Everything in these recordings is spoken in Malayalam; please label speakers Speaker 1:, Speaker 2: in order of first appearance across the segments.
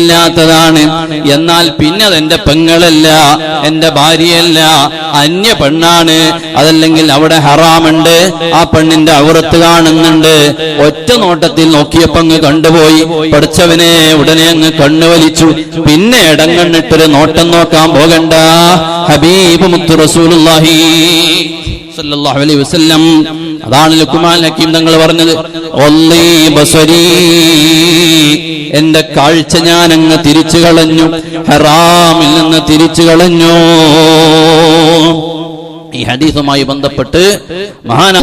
Speaker 1: ഇല്ലാത്തതാണ്. എന്നാൽ പിന്നെ അതെന്റെ പെങ്ങളല്ല എന്റെ ഭാര്യയല്ല അന്യ പെണ്ണാണ്. അതല്ലെങ്കിൽ അവിടെ ഹറാമുണ്ട് ആ പെണ്ണിന്റെ അവറത്ത് കാണുന്നുണ്ട്. ഒറ്റ നോട്ടത്തിൽ നോക്കിയപ്പോ അങ്ങ് കണ്ടുപോയി. പഠിച്ചവനെ ഉടനെ അങ്ങ് കണ്ണു വലിച്ചു. പിന്നെ ഇടങ്ങണ്ണിട്ടൊരു നോട്ടം നോക്കാൻ പോകണ്ട. ഹബീബ് മുത്തു റസൂലുള്ളാഹി. സല്ലല്ലാഹു അലൈഹി വസല്ലം. അതാണ് ലുക്മാൻ ഹക്കീം തങ്ങൾ പറഞ്ഞത്. ബസരീ. എന്റെ കാഴ്ച ഞാൻ അങ്ങ് തിരിച്ചു കളഞ്ഞു. ഹറാമിൽ നിന്ന് തിരിച്ചു കളഞ്ഞു. ഈ ഹദീസുമായി ബന്ധപ്പെട്ട് മഹാന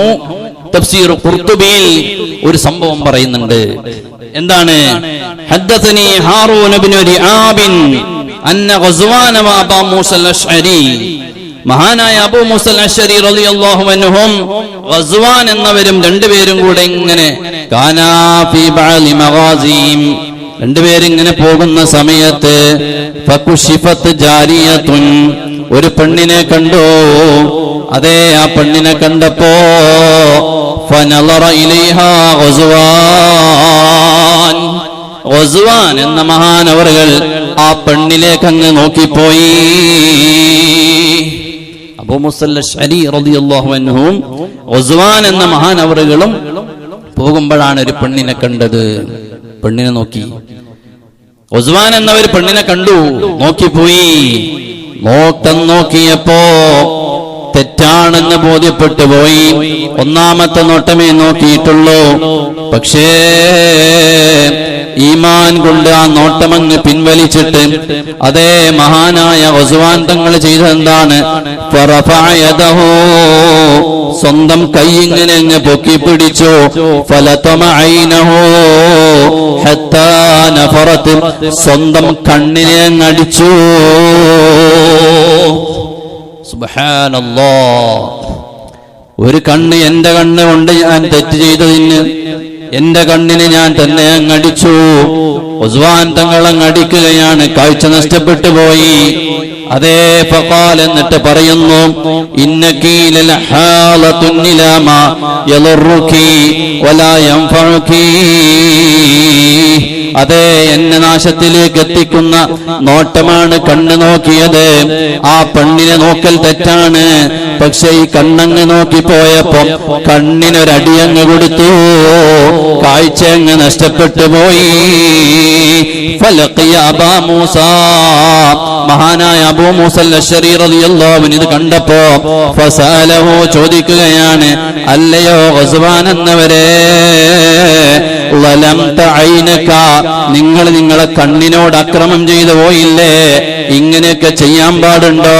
Speaker 1: തഫ്സീർ ഖുർത്തുബിയിൽ ഒരു സംഭവം പറയുന്നുണ്ട്. എന്താണ്? ഹദ്ദസനി ഹാറൂൻ ഇബ്നു റിആബിൻ അന്ന ഗസ്വാന മൂസ മൂസൽ അശ്അരി മഹാനായ അബൂ മുസൽ എന്നവരും രണ്ടുപേരും കൂടെ ഇങ്ങനെ രണ്ടുപേരും രണ്ടുപേരിങ്ങനെ പോകുന്ന സമയത്ത് ജാരിയത്തുൻ. ഒരു പെണ്ണിനെ കണ്ടോ. അതേ ആ പെണ്ണിനെ കണ്ടപ്പോ ഇലൈഹാ ഗസ്വാൻ എന്ന മഹാനവറുകൾ ആ പെണ്ണിലേക്കങ്ങ് നോക്കിപ്പോയി. അൻഹും ഉസ്മാൻ എന്ന മഹാനവറുകളും പോകുമ്പോഴാണ് ഒരു പെണ്ണിനെ കണ്ടത്. പെണ്ണിനെ നോക്കി. ഉസ്വാൻ എന്ന ഒരു പെണ്ണിനെ കണ്ടു. നോക്കിപ്പോയി. നോക്കം നോക്കിയപ്പോ തെറ്റാണെന്ന് ബോധ്യപ്പെട്ടു പോയി. ഒന്നാമത്തെ നോട്ടമേ നോക്കിയിട്ടുള്ളൂ. പക്ഷേ ഈമാൻ കൊണ്ട് ആ നോട്ടമങ്ങ് പിൻവലിച്ചിട്ട് അതേ മഹാനായ ഒസുവാൻ തങ്ങൾ ചെയ്തെന്താണ്. സ്വന്തം കൈ ഇങ്ങനെ അങ്ങ് പൊക്കി പിടിച്ചു. സ്വന്തം കണ്ണിനെ അങ്ങ് അടിച്ചു. ഒരു കണ്ണ് എന്റെ കണ്ണ് കൊണ്ട് ഞാൻ തെറ്റ് ചെയ്തതിന് എന്റെ കണ്ണിന് ഞാൻ തന്നെ അങ്ങടിച്ചു. ഉസ്വാൻ തങ്ങൾ അങ്ങടിക്കുകയാണ് കാഴ്ച നഷ്ടപ്പെട്ടു പോയി. അതേ പപ്പാൽ എന്നിട്ട് പറയുന്നു ഇന്നകീലൽ അതെ എന്നെ നാശത്തിലേക്ക് എത്തിക്കുന്ന നോട്ടമാണ് കണ്ണ് നോക്കിയത്. ആ പെണ്ണിനെ നോക്കൽ തെറ്റാണ്. പക്ഷെ ഈ കണ്ണങ്ങ് നോക്കിപ്പോയപ്പോ കണ്ണിനൊരടിയങ്ങ് കൊടുത്തു. കാഴ്ച അങ്ങ് നഷ്ടപ്പെട്ടു പോയി. മഹാനായ അബൂ മൂസൽ ഇത് കണ്ടപ്പോ ചോദിക്കുകയാണ് അല്ലയോ ഹസ്വാൻ എന്നവരെ? ലലംത ഐനക നിങ്ങൾ നിങ്ങളെ കണ്ണിനോട് അക്രമം ചെയ്തു പോയില്ലേ ഇങ്ങനെയൊക്കെ ചെയ്യാൻ പാടുണ്ടോ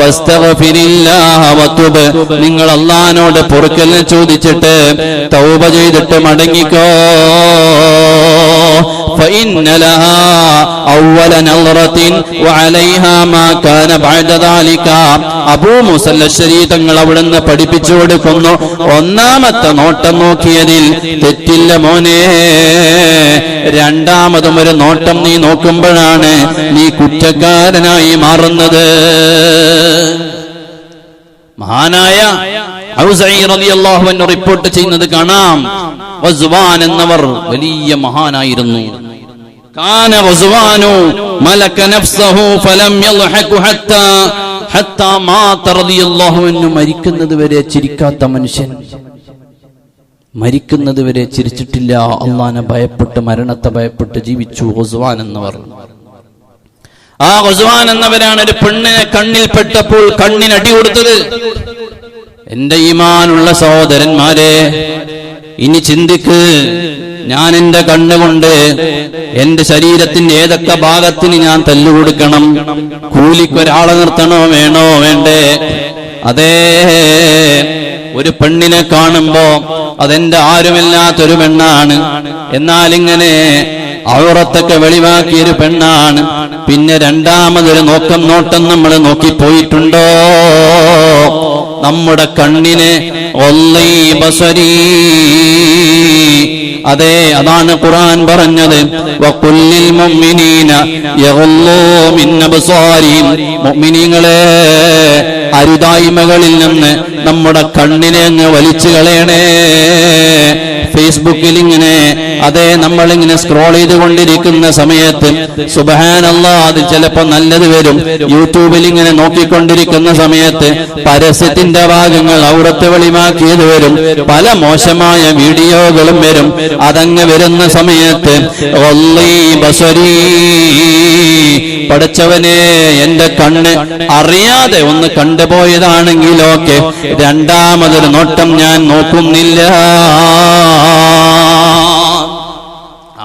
Speaker 1: ഫസ്തഗ്ഫിരില്ലാഹ വതുബ് നിങ്ങൾ അള്ളഹാനോട് പൊറുക്കലിനെ ചോദിച്ചിട്ട് തൗബ ചെയ്തിട്ട് മടങ്ങിക്കോ فإن لها أول نظرة وعليها ما كان بعد ذلك അബൂ മുസല്ലശ്ശരി തങ്ങൾ അവിടുന്ന് പഠിപ്പിച്ചു കൊടുക്കുന്നു ഒന്നാമത്തെ നോട്ടം നോക്കിയതിൽ തെറ്റില്ല മോനെ രണ്ടാമതും ഒരു നോട്ടം നീ നോക്കുമ്പോഴാണ് നീ കുറ്റക്കാരനായി മാറുന്നത്. മഹാനായ അൻഹു റിപ്പോർട്ട് ചെയ്യുന്നത് കാണാം. വസ്വാൻ എന്നവർ വലിയ മഹാനായിരുന്നു. കാന വസ്വാനു മലക നഫ്സഹു ഫലം ഹത്താ ഹത്താ മാത അൻഹു മരിക്കുന്നത് വരെ ചിരിക്കാത്ത മനുഷ്യൻ. മരിക്കുന്നത് വരെ ചിരിച്ചിട്ടില്ല. അള്ളാനെ ഭയപ്പെട്ട് മരണത്തെ ഭയപ്പെട്ട് ജീവിച്ചു. ഹുസ്വാൻ എന്നവർ. ആ ഹുസ്വാൻ എന്നവരാണ് ഒരു പെണ്ണിനെ കണ്ണിൽ പെട്ടപ്പോൾ കണ്ണിനടി കൊടുത്തത്. എന്റെ ഈമാനുള്ള സഹോദരന്മാരെ ഇനി ചിന്തിക്ക്. ഞാൻ എന്റെ കണ്ണുകൊണ്ട് എന്റെ ശരീരത്തിന്റെ ഏതൊക്കെ ഭാഗത്തിന് ഞാൻ തല്ലുകൊടുക്കണം കൂലിക്ക് ഒരാളെ നിർത്തണോ വേണോ? വേണ്ടേ. അതേ. ഒരു പെണ്ണിനെ കാണുമ്പോ അതെന്റെ ആരുമില്ലാത്തൊരു പെണ്ണാണ്. എന്നാൽ ഇങ്ങനെ വെളിവാക്കിയൊരു പെണ്ണാണ്. പിന്നെ രണ്ടാമതൊരു നോക്കം നോട്ടം നമ്മൾ നോക്കിപ്പോയിട്ടുണ്ടോ നമ്മുടെ കണ്ണിനെ ഒല്ലൈ അതെ അതാണ് ഖുർആൻ പറഞ്ഞത്. മുഅ്മിനീന മിൻ മുഅ്മിനീങ്ങളെ അരുതായ്മകളിൽ നിന്ന് നമ്മുടെ കണ്ണിനെ അങ്ങ് വലിച്ചു കളയണേ. ഫേസ്ബുക്കിൽ ഇങ്ങനെ അതെ നമ്മളിങ്ങനെ സ്ക്രോൾ ചെയ്തുകൊണ്ടിരിക്കുന്ന സമയത്ത് സുബഹാനല്ല അത് ചിലപ്പോ നല്ലത് വരും. യൂട്യൂബിൽ ഇങ്ങനെ നോക്കിക്കൊണ്ടിരിക്കുന്ന സമയത്ത് പരസ്യത്തിന്റെ ഭാഗങ്ങൾ ഔറത്ത് വെളിമാക്കിയത് വരും. പല മോശമായ വീഡിയോകളും വരും. അതങ്ങ് വരുന്ന സമയത്ത് പഠിച്ചവനെ എന്റെ കണ്ണ് അറിയാതെ ഒന്ന് കണ്ടുപോയതാണെങ്കിലൊക്കെ രണ്ടാമതൊരു നോട്ടം ഞാൻ നോക്കുന്നില്ല.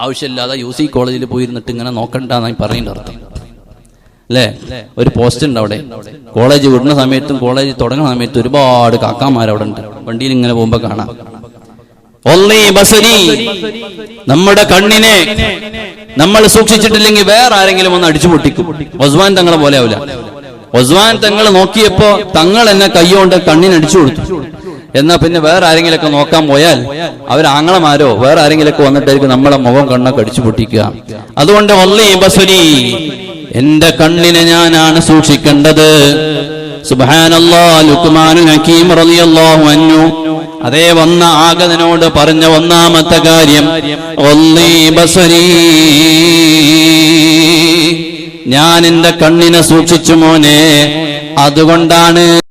Speaker 1: ആവശ്യമില്ലാതെ യു സി കോളേജിൽ പോയിരുന്നിട്ട് ഇങ്ങനെ നോക്കണ്ട നോക്കണ്ടെന്നായി പറയേണ്ട അർത്ഥം. അല്ലേ? ഒരു പോസ്റ്റ് ഉണ്ട് അവിടെ. കോളേജ് വിടുന്ന സമയത്തും കോളേജ് തുടങ്ങുന്ന സമയത്തും ഒരുപാട് കാക്കാമാർ അവിടെ ഉണ്ട് വണ്ടിയിൽ ഇങ്ങനെ പോകുമ്പോ കാണാം. നമ്മുടെ കണ്ണിനെ നമ്മൾ സൂക്ഷിച്ചിട്ടില്ലെങ്കിൽ വേറെ ആരെങ്കിലും ഒന്ന് അടിച്ചു പൊട്ടിക്കും വസ്വാൻ തങ്ങളെ പോലെ ആവില്ല. ഒസ്വാൻ തങ്ങൾ നോക്കിയപ്പോ തങ്ങൾ എന്നെ കൈകൊണ്ട് കണ്ണിനടിച്ചു കൊടുത്തു. എന്നാ പിന്നെ വേറെ ആരെങ്കിലൊക്കെ നോക്കാൻ പോയാൽ അവരാങ്ങളമാരോ വേറെ ആരെങ്കിലൊക്കെ വന്നിട്ടായിരിക്കും നമ്മളെ മുഖം കണ്ണൊക്കെ അടിച്ചു പൊട്ടിക്കുക. അതുകൊണ്ട് ഒന്നീ ബസുരി എന്റെ കണ്ണിനെ ഞാനാണ് സൂക്ഷിക്കേണ്ടത്. റളിയല്ലാഹു അതേ വന്ന ആഗതനോട് പറഞ്ഞ ഒന്നാമത്തെ കാര്യം ഒല്ലീ ബസരീ. ഞാൻ എന്റെ കണ്ണിനെ സൂക്ഷിച്ചു മോനെ. അതുകൊണ്ടാണ്